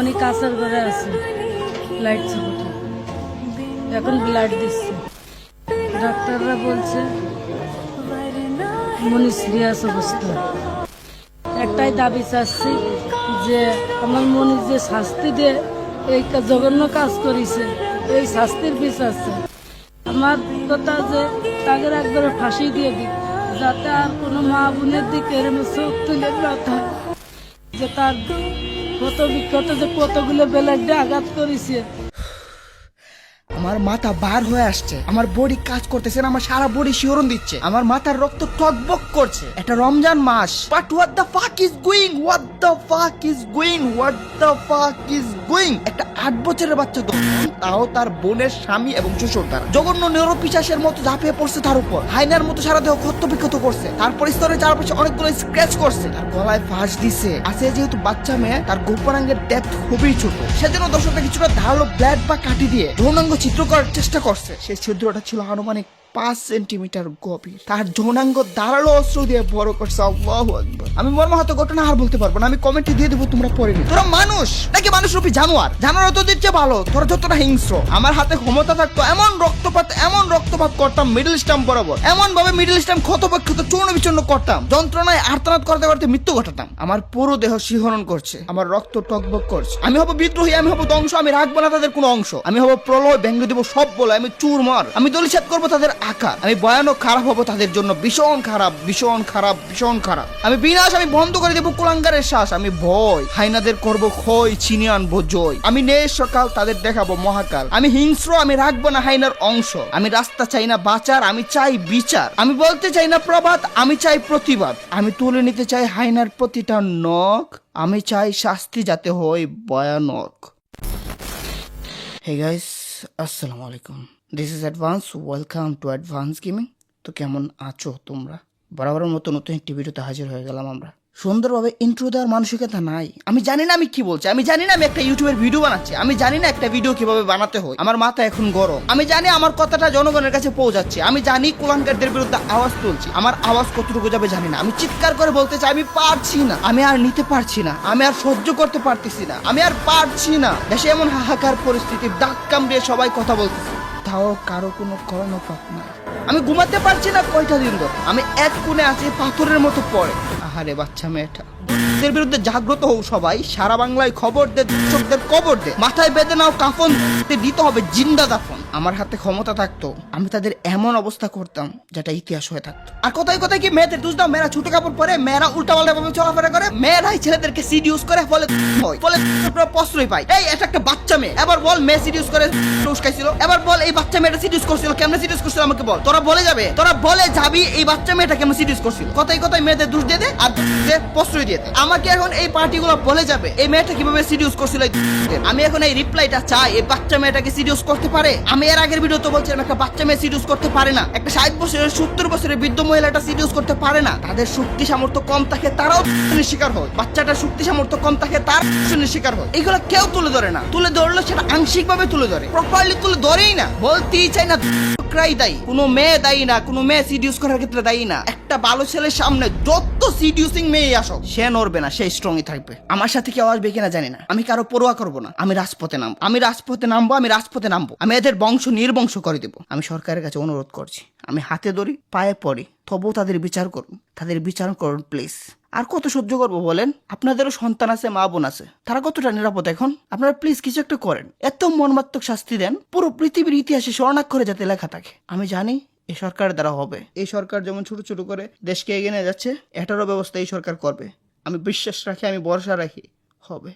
মনি কাছের ঘরে আছে। লাইট এখন ব্লাড দিচ্ছে। ডাক্তাররা বলছে মনি সিরিয়াস অবস্থা। একটাই দাবি চাচ্ছি যে, আমার মনে যে শাস্তি দিয়ে, এই জঘন্য কাজ করেছে, এই শাস্তির চাই। আমার কথা যে তাকে একবারে ফাঁসি দিয়ে দিক, যাতে আর কোনো মা বোনের দিকে এরম চোখ তুলে না যে তার কত বিক্ষত যে কতগুলো বেলাডে আঘাত করেছে। আমার মাথা বার হয়ে আসছে। আমার বডি কাজ করতেছে আমার সারা বডি শিহরণ দিচ্ছে। আমার মাথার রক্ত টকবক করছে। এটা রমজান মাস। But what the fuck is going what the fuck is going what the fuck is going একটা আট বছরের বাচ্চা তো তাও তার বোনের স্বামী এবং শ্বশুর দ্বারা। জঘন্য নিরপিচাসের মতো ঝাঁপিয়ে পড়ছে তার উপর। হাইনার মতো সারা দেহ ক্ষত বিক্ষত করছে। তারপর স্তরের চারপাশে অনেকগুলো স্ক্র্যাচ করছে। তার গলায় ফাঁস দিছে। আছে যেহেতু বাচ্চা মেয়ে, তার গোপনাঙ্গের ডেপথ খুবই ছোট। সেজন্য দর্শকটা কিছুটা ধারালো ব্লেড বা কাটি দিয়ে যৌনাঙ্গ চিত্র করার চেষ্টা করছে। সেই ছিদ্রটা ছিল আনুমানিক পাঁচ সেন্টিমিটার গভীর। তার যৌনাঙ্গ ধারালো অস্ত্র দিয়ে বড় করছে, আল্লাহু আকবার। আমি ঘটনা আর বলতে পারব না, আমি কমেন্টে দিয়ে দেবো, তোমরা পড়ে নি তোরা মানুষ, নাকি মানুষ রূপী জানোয়ার? জানোয়ার তো দিচ্ছে ভালো তোরা যতটা হিংস্র। আমার হাতে ক্ষমতা থাকতো এমন রক্তপাত এমন রক্তপাত করতাম মিডল স্টাম্প বরাবর। এমন ভাবে মিডল স্টাম্প ক্ষতপক্ষত চূর্ণ বিচূর্ণ করতাম। যন্ত্রণায় আর্তনাদ করতে করতে মৃত্যু ঘটাতাম। আমার পুরো দেহ শিহরণ করছে, আমার রক্ত টকবক করছে। আমি হব বিদ্রোহী, আমি হব ধ্বংস, আমি রাখব না তাদের কোনো অংশ। আমি হব প্রলয়, ব্যঙ্গ দিব সব বলে, আমি চুরমার। আমি দলিসাত করব তাদের আকার। আমি ভয়ানক খারাপ হব তাদের জন্য। ভীষণ খারাপ ভীষণ খারাপ ভীষণ খারাপ। আমি বিনাশ, আমি বন্ধ করে দেবো কুলাঙ্গারের শ্বাস। আমি ভয়, হাইনাদের করব ক্ষয়, ছিনিয়ে আনব জয়। আমি নেই সকাল তাদের দেখাবো মহাকাল। আমি হিংস্র, আমি রাখব না হাইনার অংশ। আমি রাস্তা চাই না বাঁচার, আমি চাই বিচার। আমি বলতে চাই না প্রবাদ, আমি চাই প্রতিবাদ। আমি তুলে নিতে চাই হাইনার প্রতিটা নখ। আমি চাই শাস্তি যাতে হয় ভয়ানক। হে গাইস আসসালামু আলাইকুম। This is advance welcome to advance gaming তো কেমন আছো তোমরা? বরাবরের মতো নতুন একটি ভিডিওতে হাজির হয়ে গেলাম আমরা। সুন্দরভাবে ইন্ট্রো দেওয়ার মানসিকতা নাই। আমি জানি না আমি কি বলছি। আমি জানি না আমি একটা ইউটিউবের ভিডিও বানাচ্ছি। আমি জানি না একটা ভিডিও কীভাবে বানাতে হয়। আমার মাথা এখন গরম। আমি জানি আমার কথাটা জনগণের কাছে পৌঁছাচ্ছে। আমি জানি কুলাঙ্কারদের বিরুদ্ধে আওয়াজ তুলছি। আমার আওয়াজ কতটুকু যাবে জানি না। আমি চিৎকার করে বলতে চাই, আমি পারছি না। আমি আর নিতে পারছি না। আমি আর সহ্য করতে পারতেছি না। আমি আর পারছি না। দেশে এমন হাহাকার পরিস্থিতি ডাক কামড়িয়ে সবাই কথা বলতেছে। তাও কারও কোনো কর্ণপাত নাই। আমি ঘুমাতে পারছি না কয়টা দিন ধরে। আমি এক কোণে আছি পাথরের মতো পড়ে। আহারে বাচ্চা মেয়েটা। এদের বিরুদ্ধে জাগ্রত হও সবাই, সারা বাংলায় খবর দে দর্শকদের কবর দে। মাথায় বেঁধে নাও কাফন দিতে হবে জিন্দা দাফন। আমার হাতে ক্ষমতা থাকতো, আমি তাদের এমন অবস্থা করতাম, যেটা ইতিহাস হয়ে থাকতো। আর কোথায় কোথায় কি মেয়েদের দোষ দাও? মেয়েরা ছোট কাপড় পরে, মেয়েরা উল্টা পাল্টা ভাবে চলাফেরা করে, মেয়েরাই ছেলেদেরকে সিডিউস করে, ফলে হয়। ফলে পুরো প্রশ্রয় পায়। এই, এটা একটা বাচ্চা মেয়ে। এবার বল মেয়ে সিডিউস করে উস্কাইছিল এবার বল এই বাচ্চা মেয়েটা সিডিউস করছিল, কেমনে সিডিউস করছিল আমাকে বল? তোরা বলে যাবে, তোরা বলে যাবি এই বাচ্চা মেয়েটা কেমন সিডিউস করছিল? কোথায় কোথায় মেয়েদের দোষ দিয়ে দে, আর দে প্রশ্রয় দিয়ে আমাকে এখন এই পার্টিগুলো বলে যাবে, এই মেয়েটা কীভাবে সিডিউস করছিল আমি এখন এই রিপ্লাইটা চাই, এই বাচ্চা মেয়েটাকে সিডিউস করতে পারে? আমি এর আগের ভিডিও তো বলছিলাম, একটা বাচ্চা মেয়ে সিডিউস করতে পারে না। একটা ষাট বছরের, সত্তর বছরের বৃদ্ধ মহিলাটা সিডিউস করতে পারে না। তাদের শক্তি সামর্থ্য কম থাকে, তারাও শিকার হয়। বাচ্চাটার শক্তি সামর্থ্য কম থাকে, তার শিকার হয়। এগুলো কেউ তুলে ধরে না। তুলে ধরলে সেটা আংশিক ভাবে তুলে ধরে। প্রপারলি তুলে ধরেই না। বলতেই চাই না কোনো মেয়ে দায়ী না, কোনো মেয়ে সিডিউস করার ক্ষেত্রে দায়ী না। একটা ভালো ছেলের সামনে যত সিডিউসিং মেয়ে আসো সে নড়বে না, সে স্ট্রংই থাকবে। আমার সাথে কেউ আসবে কিনা জানি না। আমি কারও পরোয়া করব না। আমি রাজপথে নামবো। আমি রাজপথে নামবো, আমি রাজপথে নামবো। আমি এদের বংশ নির্বংশ করে দেবো। আমি সরকারের কাছে অনুরোধ করছি। আমি হাতে ধরি, পায়ে পড়ি। তবুও তাদের বিচার করুন। তাদের বিচার করুন প্লিজ আর কত সহ্য করব বলেন? আপনাদেরও সন্তান আছে, মা বোন আছে। তারা কতটা নিরাপদ এখন? আপনারা প্লিজ কিছু একটা করেন। এত মর্মাত্মক শাস্তি দেন। পুরো পৃথিবীর ইতিহাসে স্বর্ণাক্ষরে যাতে লেখা থাকে। আমি জানি এই সরকার দ্বারা হবে। এই সরকার যেমন ছোট ছোট করে দেশকে এগিয়ে নিয়ে যাচ্ছে, এটারও ব্যবস্থা এই সরকার করবে। আমি বিশ্বাস রাখি, আমি ভরসা রাখি, হবে।